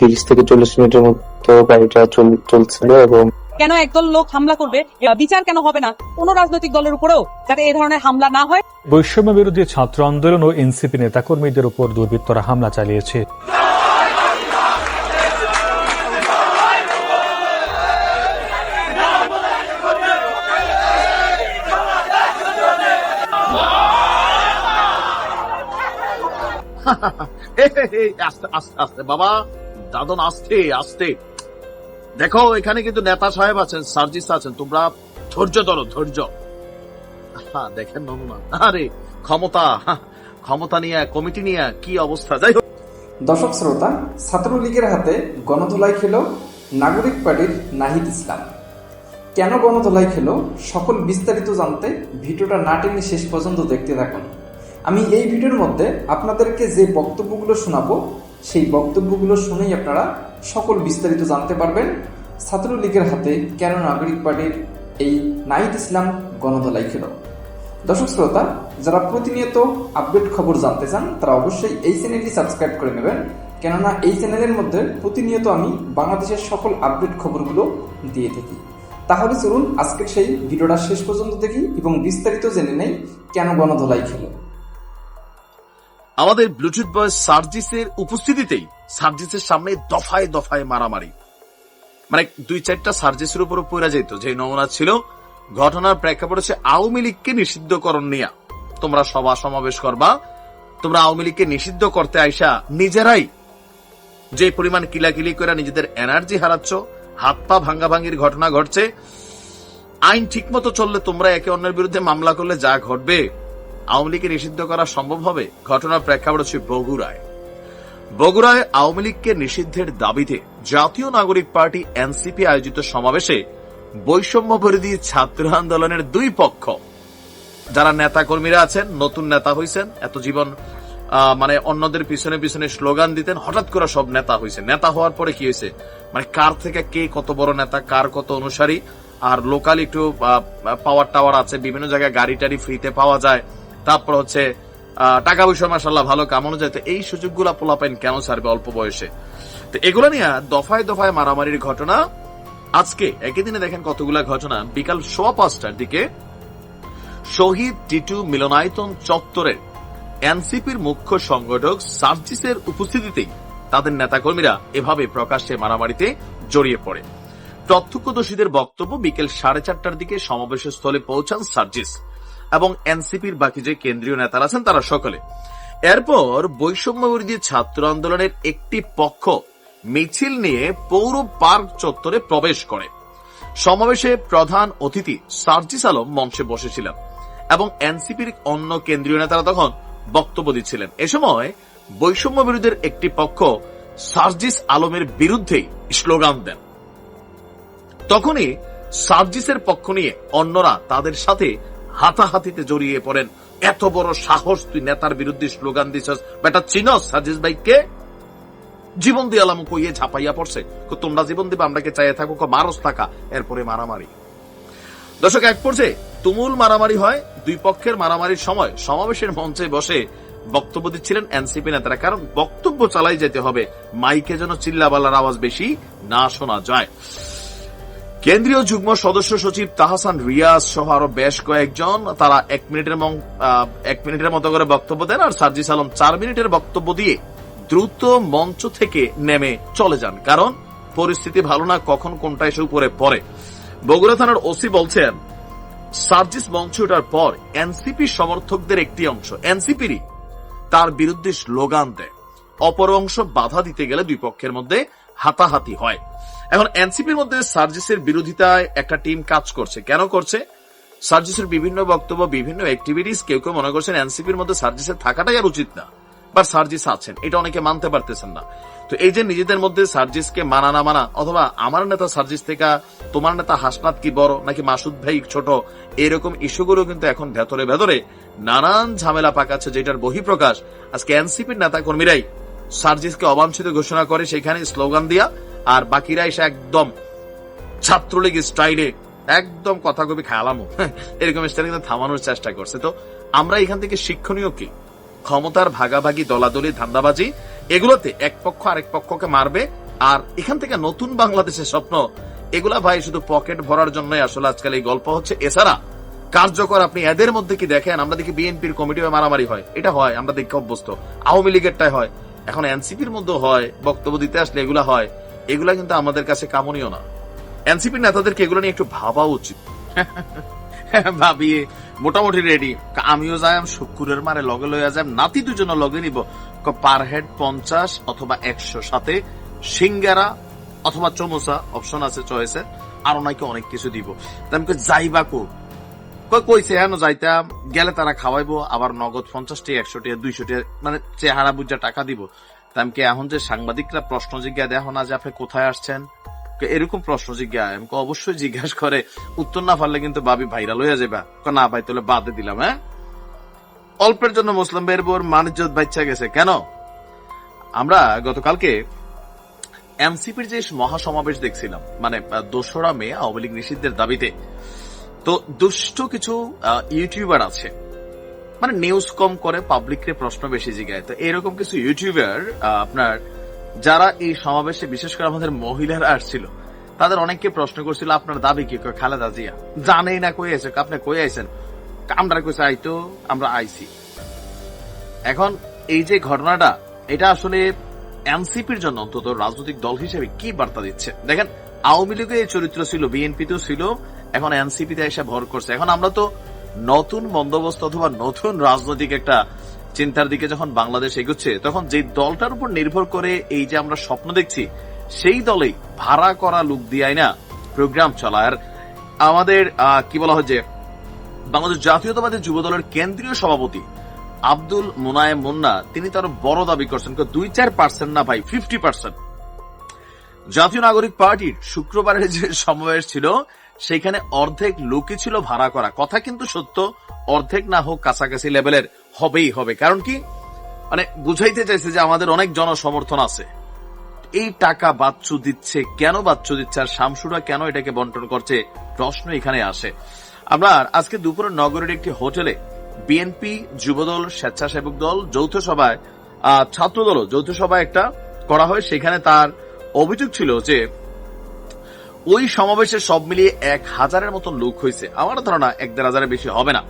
তিরিশ থেকে চল্লিশ মিনিটের মতো গাড়িটা চলছিল এবং কেন একদল লোক হামলা করবে? বিচার কেন হবে না? কোন রাজনৈতিক দলের উপরেও যাতে এই ধরনের হামলা না হয়? বৈষম্য বিরোধী ছাত্র আন্দোলন ও এনসিপি নেতাকর্মীদের উপর দুর্বৃত্তরা হামলা চালিয়েছে। আস্তে আস্তে বাবা। দাদন, আস্তে আস্তে। দেখো, এখানে কিন্তু নেতা সাহেব আছেন, সার্জিস আছেন, তোমরা ধৈর্য ধরো, ধৈর্য। দেখেন নমুনা। আরে, ক্ষমতা ক্ষমতা নিয়ে, কমিটি নিয়ে কি অবস্থা? যাই দর্শক শ্রোতা, ছাত্রলীগের হাতে গণধোলাই খেল নাগরিক পার্টির নাহিদ ইসলাম। কেন গণধোলাই খেল? সকল বিস্তারিত জানতে ভিডিওটা না টেনে শেষ পর্যন্ত দেখতে থাকুন। আমি এই ভিডিওর মধ্যে আপনাদেরকে যে বক্তব্যগুলো শোনাবো সেই বক্তব্যগুলো শুনেই আপনারা সকল বিস্তারিত জানতে পারবেন। ছাত্রলীগের হাতে কেন নাগরিক পার্টির এই নাহিদ ইসলাম গণধোলাই খেল? দর্শক শ্রোতা, যারা প্রতিনিয়ত আপডেট খবর জানতে চান, তারা অবশ্যই এই চ্যানেলটি সাবস্ক্রাইব করে নেবেন। কেননা এই চ্যানেলের মধ্যে প্রতিনিয়ত আমি বাংলাদেশের সকল আপডেট খবরগুলো দিয়ে থাকি। তাহলে চলুন আজকের সেই ভিডিওটা শেষ পর্যন্ত দেখি এবং বিস্তারিত জেনে নেই কেন গণধোলাই খেলো। আমাদের ব্লুটুথ বয় সার্জিসের উপস্থিতিতেই সার্জিসের সামনে দফায় দফায় মারামারি। মানে দুই চারটা সার্জিসের উপর পড়ে যেত, যে নমুনা ছিল, ঘটনার প্রেক্ষাপট হচ্ছে আওয়ামী লীগকে নিষিদ্ধকরণ নিয়ে। তোমরা সভা সমাবেশ করবা, তোমরা আওয়ামী লীগকে নিষিদ্ধ করতে আইসা নিজেরাই যে পরিমাণ কিলাকিলি করে নিজেদের এনার্জি হারাচ্ছ, হাত পা ভাঙ্গা ভাঙ্গির ঘটনা ঘটছে, আইন ঠিকমতো চললে তোমরা একে অন্যের বিরুদ্ধে মামলা করলে যা ঘটবে আওয়ামী লীগকে নিষিদ্ধ করা সম্ভব হবে? ঘটনার প্রেক্ষাপট হচ্ছে বগুড়ায় বগুড়ায় আওয়ামী লীগকে নিষিদ্ধের দাবিতে জাতীয় নাগরিক পার্টি এনসিপি আয়োজিত সমাবেশে বৈষম্য বিরোধী ছাত্র আন্দোলনের দুই পক্ষ। যারা নেতা কর্মীরা আছেন, নতুন নেতা হয়েছেন এত জীবন মানে অন্যদের পিছনে পিছনে স্লোগান দিতেন, হঠাৎ করে সব নেতা হয়েছে নেতা হওয়ার পরে কি হয়েছে মানে কার থেকে কে কত বড় নেতা, কার কত অনুসারী, আর লোকাল একটু পাওয়ার টাওয়ার আছে, বিভিন্ন জায়গায় গাড়ি টাড়ি ফ্রিতে পাওয়া যায়। তারপর হচ্ছে টাকা পয়সা মাসাল্লাহ ভালো কামানো যায়। তো এই সুযোগগুলা পোলাপেন কেন ছাড়বে অল্প বয়সে? তো এগুলো নিয়ে দফায় দফায় মারামারির ঘটনা। আজকে একই দিনে দেখেন কতগুলা ঘটনা। বিকাল সোয়া পাঁচটার দিকে শহীদ টিটু মিলনায়তন চত্বরের এনসিপির মুখ্য সংগঠক সার্জিসের উপস্থিতিতেই তাদের নেতাকর্মীরা এভাবে প্রকাশ্যে মারামারিতে জড়িয়ে পড়ে। প্রত্যক্ষদর্শীদের বক্তব্য বিকেল সাড়ে চারটার দিকে সমাবেশের স্থলে পৌঁছান সার্জিস। এবং এনসিপির বাকি যে কেন্দ্রীয় নেতারা আছেন, তারা সকলে। এরপর বৈষম্য বিরোধী ছাত্র আন্দোলনের একটি পক্ষ মিছিল নিয়ে পৌর পার্ক চত্বরে প্রবেশ করে। সমাবেশে প্রধান অতিথি সার্জিস আলম মঞ্চে বসেছিলেন এবং এনসিপির অন্য কেন্দ্রীয় নেতারা তখন বক্তব্য দিচ্ছিলেন। এ সময় বৈষম্য বিরোধীর একটি পক্ষ সার্জিস আলমের বিরুদ্ধে স্লোগান দেন। তখনই সার্জিসের পক্ষ নিয়ে অন্যরা তাদের সাথে হাতাহাতিতে জড়িয়ে পড়েন। এত বড় সাহস তুই নেতার বিরুদ্ধে স্লোগান দিছস। বেটা, চিনস সার্জিস ভাইকে? জীবন দিয়ে আলাম কইয়ে ঝাপাইয়া পড়ছে। তোমরা জীবন দিবে আমরাকে চাইয়ে থাকো? মারস থাকা। এরপরে মারামারি। দর্শক, এক পর্যায়ে তুমুল মারামারি হয়। দুই পক্ষের মারামারির সময় সমাবেশের মঞ্চে বসে বক্তব্য দিচ্ছিলেন এনসিপি নেতারা। কারণ বক্তব্য চালাই যেতে হবে। মাইকে যেন চিল্লাবালার আওয়াজ বেশি না শোনা যায়। কেন্দ্রীয় যুগ্ম সদস্য সচিব তাহসান রিয়াজ সহ আরও বেশ কয়েকজন তারা এক মিনিটের এক মিনিটের মতো করে বক্তব্য দেন আর সার্জিস আলম চার মিনিটের বক্তব্য দিয়ে দ্রুত মঞ্চ থেকে নেমে চলে যান। কারণ পরিস্থিতি ভালো না, কখন কোনটা এসে উপরে পড়ে। বগুড়া থানার ওসি বলছেন, সার্জিস মঞ্চ ওঠার পর এনসিপি সমর্থকদের একটি অংশ, এনসিপিরই, তার বিরুদ্ধে স্লোগান দেয়। অপর অংশ বাধা দিতে গেলে দুই পক্ষের মধ্যে হাতাহাতি হয়। এখন এনসিপির মধ্যে সার্জিসের বিরোধিতায় একটা টিম কাজ করছে। কেন করছে? সার্জিসের বিভিন্ন বক্তব্য, বিভিন্ন অ্যাক্টিভিটিস কেউ কেউ মনে করছেন এনসিপির মধ্যে সার্জিসের থাকাটাই আর উচিত না। বা সার্জিস আছেন, এটা অনেকে মানতে পারতেছেন না। তো এই যে নিজেদের মধ্যে সার্জিসকে মানা না মানা, অথবা আমার নেতা সার্জিস থেকে তোমার নেতা হাসনাত কি বড়, নাকি মাসুদ ভাই ছোট, এরকম ইস্যুগুলো কিন্তু এখন ভেতরে ভেতরে নানান ঝামেলা পাকাচ্ছে যেটার বহিঃপ্রকাশ আজকে এনসিপির নেতা কর্মীরাই সার্জিসকে অবাঞ্ছিত ঘোষণা করে সেখানে স্লোগান দিয়া আর বাকিরা এসে একদম ছাত্রলীগ স্টাইলে একদম কথা কবি খেয়ালামো। এরকম স্টাইলে কিন্তু থামানোর চেষ্টা করছে। তো আমরা এখান থেকে শিক্ষণীয় কি? ক্ষমতার ভাগাভাগি, দলাদলি, ধান্দাবাজি, এগুলোতে এক পক্ষ আরেক পক্ষকে মারবে। আর এখান থেকে নতুন বাংলাদেশের স্বপ্ন, এগুলা ভাই শুধু পকেট ভরার জন্যই আসলে আজকাল এই গল্প হচ্ছে। এছাড়া কার্যকর আপনি এদের মধ্যে কি দেখেন? আমরা দেখি বিএনপির কমিটি মারামারি হয়। এটা হয়, আমরা দেখি অভ্যস্ত। আওয়ামী লীগেরটাই হয়। এখন এনসিপির মধ্যে হয়, বক্তব্য দিতে আসলে এগুলা হয়। এগুলা কিন্তু আমাদের কাছে কামনীয় না। এনসিপির নেতাদেরকে এগুলো নিয়ে একটু ভাবা উচিত। ভাবি মোটামুটি রেডি আমিও যাই শুক্কুরের মারে লগে লইয়া যাই নাতি দুজন লগে নিব। পার হেড পঞ্চাশ অথবা একশো সাথে সিঙ্গারা অথবা চমোসা অপশন আছে চয়েসে আরও নাকি অনেক কিছু দিব। আমি যাইবা কো? কইছে হেন যাইতাম। গেলে তারা খাওয়াইবো, আবার নগদ পঞ্চাশ টি, একশো টি, দুইশো মানে চেহারা বুঝা টাকা দিব। তা এখন যে সাংবাদিকরা প্রশ্ন জিজ্ঞা দেখো না যে আপনি কোথায় আসছেন? এরকম প্রশ্ন জিজ্ঞা আমি কই, অবশ্যই জিজ্ঞাসা করে। উত্তর না পারলে কিন্তু বাবি ভাইরাল হয়ে যাবে না ভাই তাহলে বাদে দিলাম হ্যাঁ? অল্পের জন্য মুসলিম বের বোর মানিজ্জত বাচ্চা গেছে। কেন? আমরা গতকালকে এনসিপির যে মহাসমাবেশ দেখছিলাম মানে দোসরা মে আওয়ামী লীগ নিষিদ্ধের দাবিতে তো দুষ্ট কিছু ইউটিউবার আছে। মানে নিউজ কম করে পাবলিকরে প্রশ্ন বেশি জিগায়। তো এরকম কিছু ইউটিউবার আপনার যারা এই সমাবেশে, বিশেষ করে আমাদের মহিলারা আসছিল, তাদের অনেককে প্রশ্ন করছিল, আপনার দাবি কি? খালেদা জিয়া। জানেই না কই আছে আপনি কই আইছেন? আমরা কইছে আইতো আমরা আইছি। এখন এই যে ঘটনাটা, এটা আসলে এনসিপির জন্য অন্তত রাজনৈতিক দল হিসেবে কি বার্তা দিচ্ছে? দেখেন, আওয়ামী লীগের চরিত্র ছিল, বিএনপি বিএনপিতেও ছিল, এখন এনসিপিতে এসে ভর করছে। এখন আমরা তো নতুন বন্দোবস্ত অথবা নতুন রাজনৈতিক একটা চিন্তার দিকে যখন বাংলাদেশ এগোচ্ছে, তখন যে দলটার উপর নির্ভর করে এই যে আমরা স্বপ্ন দেখছি, সেই দলেই ভাড়া করা লোক দিয়াই না প্রোগ্রাম চলায়। আর আমাদের কি বলা হয় যে, বাংলাদেশ জাতীয়তাবাদী যুব দলের কেন্দ্রীয় সভাপতি আব্দুল মুনায়েম মুন্না, তিনি তার বড় দাবি করছেন দুই চার পার্সেন্ট না ভাই, ফিফটি পার্সেন্ট। জাতীয় নাগরিক পার্টির শুক্রবারের যে সমাবেশ ছিল সেখানে অর্ধেক লোকই ছিল ভাড়া করা। কথা কিন্তু সত্য অর্ধেক না হোক কাছাকাছি লেভেলের হবেই হবে। কারণ কি? মানে বুঝাইতে চাইছে যে আমাদের অনেক জনসমর্থন আছে। এই টাকা বাচ্চু দিচ্ছে কেন বাচ্চু দিচ্ছে আর শামসুরা কেন এটাকে বন্টন করছে? প্রশ্ন এখানে আসে। আপনার আজকে দুপুরে নগরের একটি হোটেলে বিএনপি যুবদল স্বেচ্ছাসেবক দল যৌথ সভায় আহ, ছাত্র যৌথ সভায় একটা করা হয়। সেখানে তার অভিযোগ ছিল যে ওই সমাবেশে সব মিলিয়ে এক হাজারের মতো লোক হয়েছে। আমার ধারণা এক দেড় হাজারের বেশি হবে না।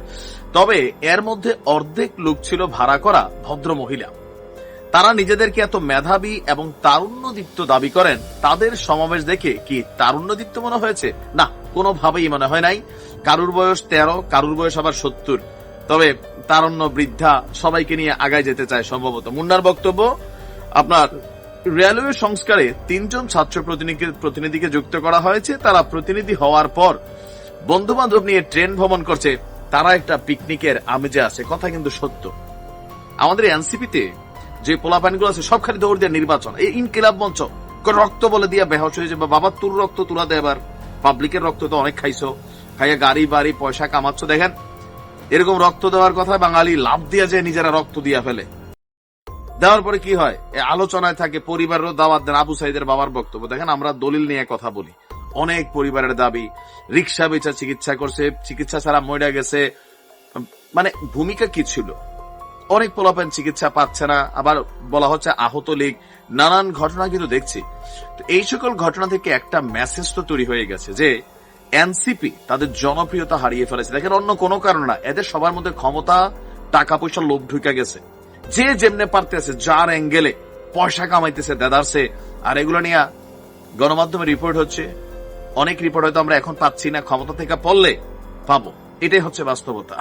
তবে এর মধ্যে অর্ধেক লোক ছিল ভাড়া করা ভদ্র মহিলা। তারা নিজেদেরকে এত মেধাবী এবং তারুণ্যদীপ্ত দাবি করেন, তাদের সমাবেশ দেখে কি তারুণ্যদীপ্ত মনে হয়েছে? না, কোনোভাবেই মনে হয় নাই। কারুর বয়স তেরো, কারুর বয়স আবার সত্তর। তবে তারুণ্য বৃদ্ধা সবাইকে নিয়ে আগায় যেতে চায় সম্ভবত। মুন্নার বক্তব্য আপনার রেলওয়ে সংস্কারে তিনজন ছাত্র প্রতিনিধি প্রতিনিধিকে যুক্ত করা হয়েছে। তারা প্রতিনিধি হওয়ার পর বন্ধু বান্ধব নিয়ে ট্রেন ভ্রমণ করছে। তারা একটা পিকনিকের আমেজে আছে। কথা কিন্তু সত্য। আমাদের এনসিপিতে যে পোলাপানগুলো আছে সব খালি দৌড় দিয়ে নির্বাচন। এই ইনকিলাব মঞ্চ। রক্ত বলে দিয়া বেহস হয়ে যাবে। বাবা, তোর রক্ত তুলা দে এবার। পাবলিকের রক্ত তো অনেক খাইছো। খাইয়া গাড়ি বাড়ি পয়সা কামাচ্ছ। দেখেন, এরকম রক্ত দেওয়ার কথা বাঙালি লাভ দিয়া যে নিজেরা রক্ত দিয়া ফেলে। দেওয়ার পরে কি হয়? আলোচনায় থাকে পরিবারেরও দাওয়াত দেন আবু সাইদের বাবার বক্তব্য। দেখেন, আমরা দলিল নিয়ে কথা বলি। অনেক পরিবারের দাবি রিক্সা বেচা চিকিৎসা করছে, চিকিৎসা ছাড়া মরে গেছে। মানে ভূমিকা কি ছিল? অনেক পোলাপেন চিকিৎসা পাচ্ছে না, আবার বলা হচ্ছে আহত লীগ। নানান ঘটনা কিন্তু দেখছি। তো এই সকল ঘটনা থেকে একটা মেসেজ তো তৈরি হয়ে গেছে যে, এনসিপি তাদের জনপ্রিয়তা হারিয়ে ফেলেছে। দেখেন, অন্য কোনো কারণ না। এদের সবার মধ্যে ক্ষমতা, টাকা পয়সা লোভ ঢুকে গেছে। যে যেমনে পারতেছে, যার অ্যাঙ্গেলে পয়সা কামাইতেছে দেদারসে আর এগুলো নিয়ে গণমাধ্যমে রিপোর্ট হচ্ছে। অনেক রিপোর্ট হয়তো আমরা এখন পাচ্ছি না, ক্ষমতা থেকে পড়লে পাবো। এটাই হচ্ছে বাস্তবতা।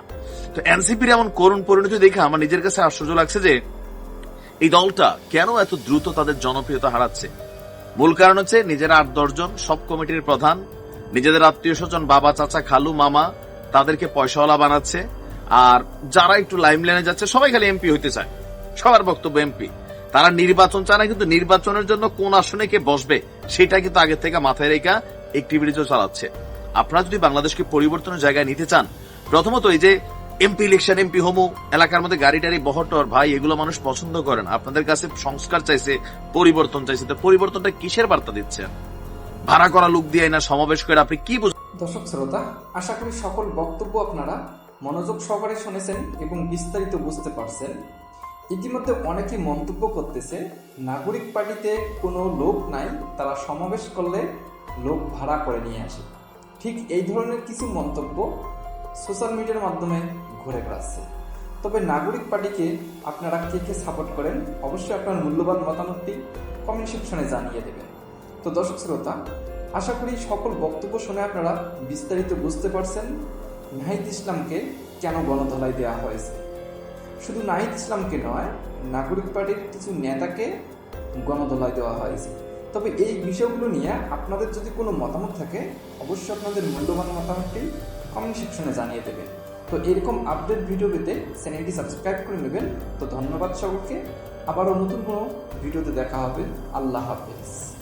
তো এনসিপির এমন করুণ পরিণতি দেখে আমার নিজের কাছে আশ্চর্য লাগছে যে, এই দলটা কেন এত দ্রুত তাদের জনপ্রিয়তা হারাচ্ছে? মূল কারণ হচ্ছে নিজেরা আট দশজন সব কমিটির প্রধান, নিজেদের আত্মীয় স্বজন, বাবা, চাচা, খালু, মামা, তাদেরকে পয়সাওয়ালা বানাচ্ছে। আর যারা একটু লাইম লাইনে যাচ্ছে, সবাই খালি এমপি হইতে চায়। সবার বক্তব্য এমপি। তারা নির্বাচন চায় না, কিন্তু নির্বাচনের জন্য কোন আসনে কে বসবে, সেটা কিন্তু আগে থেকে মাথায় রেখা অ্যাক্টিভিটিজও চালাচ্ছে। আপনারা যদি বাংলাদেশকে পরিবর্তনের জায়গায় নিতে চান, প্রথমত এই যে এমপি ইলেকশন এমপি হোমো, এলাকার মধ্যে গাড়ি টাড়ি বহটর ভাই, এগুলো মানুষ পছন্দ করেন আপনাদের কাছে সংস্কার চাইছে, পরিবর্তন চাইছে, তো পরিবর্তনটা কিসের বার্তা দিচ্ছেন ভাড়া করা লোক দিয়ে না সমাবেশ করে, আপনি কি বুঝ দর্শক শ্রোতা, আশা করি সকল বক্তব্য আপনারা মনোযোগ সহকারে শুনেছেন এবং বিস্তারিত বুঝতে পারছেন। ইতিমধ্যে অনেকেই মন্তব্য করতেছে, নাগরিক পার্টিতে কোনো লোক নাই, তারা সমাবেশ করলে লোক ভাড়া করে নিয়ে আসে। ঠিক এই ধরনের কিছু মন্তব্য সোশ্যাল মিডিয়ার মাধ্যমে ঘুরে বেড়াচ্ছে। তবে নাগরিক পার্টিকে আপনারা কে কে সাপোর্ট করেন, অবশ্যই আপনার মূল্যবান মতামতটি কমেন্ট সেকশনে জানিয়ে দেবেন। তো দর্শক শ্রোতা, আশা করি সকল বক্তব্য শুনে আপনারা বিস্তারিত বুঝতে পারছেন। নাহিদ ইসলামকে কেন গণধলাই দেওয়া হয়েছে? শুধু নাহিদ ইসলামকে নয়, নাগরিক পার্টির কিছু নেতাকে গণধলাই দেওয়া হয়েছে। তবে এই বিষয়গুলো নিয়ে আপনাদের যদি কোনো মতামত থাকে, অবশ্যই আপনাদের মূল্যবান মতামতটি কমেন্ট সেকশনে জানিয়ে দেবেন। তো এরকম আপডেট ভিডিও পেতে চ্যানেলটি সাবস্ক্রাইব করে নেবেন। তো ধন্যবাদ সকলকে। আবারও নতুন কোনো ভিডিওতে দেখা হবে। আল্লাহ হাফেজ।